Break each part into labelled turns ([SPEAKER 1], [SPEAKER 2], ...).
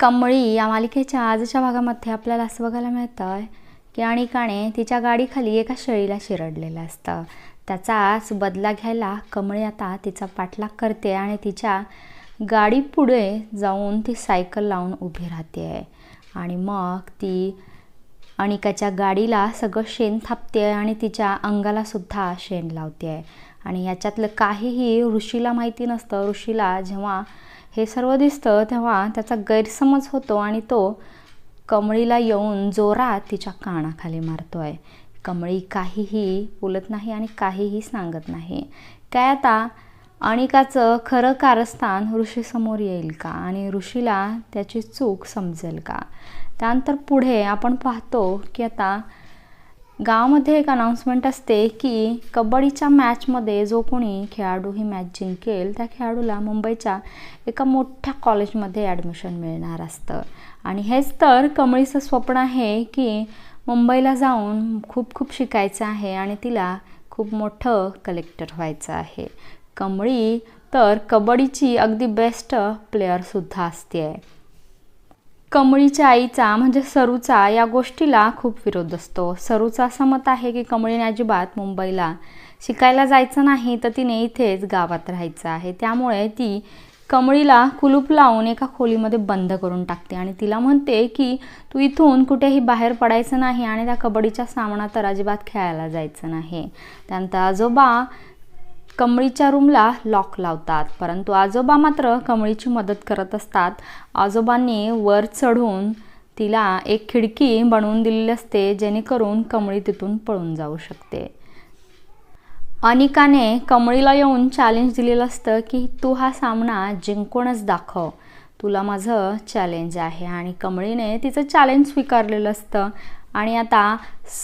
[SPEAKER 1] कमळी या मालिकेच्या आजच्या भागामध्ये आपल्याला असं बघायला मिळतं आहे की अनिकाने तिच्या गाडीखाली एका शेळीला शिरडलेलं असतं. त्याचाच बदला घ्यायला कमळी आता तिचा पाठलाग करते आणि तिच्या गाडी पुढे जाऊन ती सायकल लावून उभी राहते. आहे आणि मग ती अणिकाच्या गाडीला सगळं शेण थापते आणि तिच्या अंगालासुद्धा शेण लावते. आहे आणि याच्यातलं काहीही ऋषीला माहिती नसतं. ऋषीला जेव्हा हे सर्व दिसतं तेव्हा त्याचा गैरसमज होतो आणि तो कमळीला येऊन जोरात तिच्या कानाखाली मारतो आहे कमळी काहीही बोलत नाही आणि काहीही सांगत नाही. काय आता? अनिकाचं खरं कारस्थान ऋषीसमोर येईल का? आणि ऋषीला त्याची चूक समजेल का? त्यानंतर पुढे आपण पाहतो की आता गावामध्ये एक अनाऊन्समेंट असते की कबड्डीच्या मॅचमध्ये जो कोणी खेळाडू ही मॅच जिंकेल त्या खेळाडूला मुंबईच्या एका मोठ्या कॉलेजमध्ये ॲडमिशन मिळणार असतं. आणि हेच तर कमळीचं स्वप्न आहे की मुंबईला जाऊन खूप खूप शिकायचं आहे आणि तिला खूप मोठं कलेक्टर व्हायचं आहे. कमळी तर कबड्डीची अगदी बेस्ट प्लेअरसुद्धा असते आहे कमळीच्या आईचा म्हणजे सरूचा या गोष्टीला खूप विरोध असतो. सरूचा असं मत आहे की कमळीने अजिबात मुंबईला शिकायला जायचं नाही तर तिने इथेच गावात राहायचं आहे. त्यामुळे ती कमळीला कुलूप लावून एका खोलीमध्ये बंद करून टाकते आणि तिला म्हणते की तू इथून कुठेही बाहेर पडायचं नाही आणि त्या कबड्डीच्या सामना तर अजिबात खेळायला जायचं नाही. त्यानंतर आजोबा कमळीच्या रूमला लॉक लावतात. परंतु आजोबा मात्र कमळीची मदत करत असतात. आजोबांनी वर चढून तिला एक खिडकी बनवून दिलेली असते जेणेकरून कमळी तिथून पळून जाऊ शकते. अनिकाने कमळीला येऊन चॅलेंज दिलेलं असतं की तू हा सामना जिंकूनच दाखव. तुला माझं चॅलेंज आहे. आणि कमळीने तिचं चॅलेंज स्वीकारलेलं असतं. आणि आता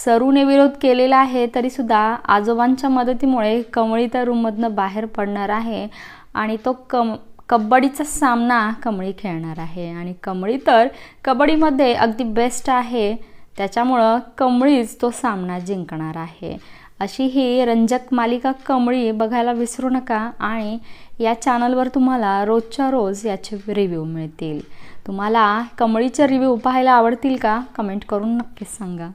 [SPEAKER 1] सरूने विरोध केलेला आहे तरीसुद्धा आजोबांच्या मदतीमुळे कमळी त्या रूममधनं बाहेर पडणार आहे. आणि तो कम कबड्डीचा सामना कमळी खेळणार आहे. आणि कमळी तर कबड्डीमध्ये अगदी बेस्ट आहे. त्याच्यामुळं कमळीच तो सामना जिंकणार आहे. अशी ही रंजक मालिका कमळी बघायला विसरू नका आणि या चॅनलवर तुम्हाला रोजच्या रोज याचे रिव्ह्यू मिळतील. तुम्हाला कमळीचे रिव्ह्यू पाहायला आवडतील का? कमेंट करून नक्कीच सांगा.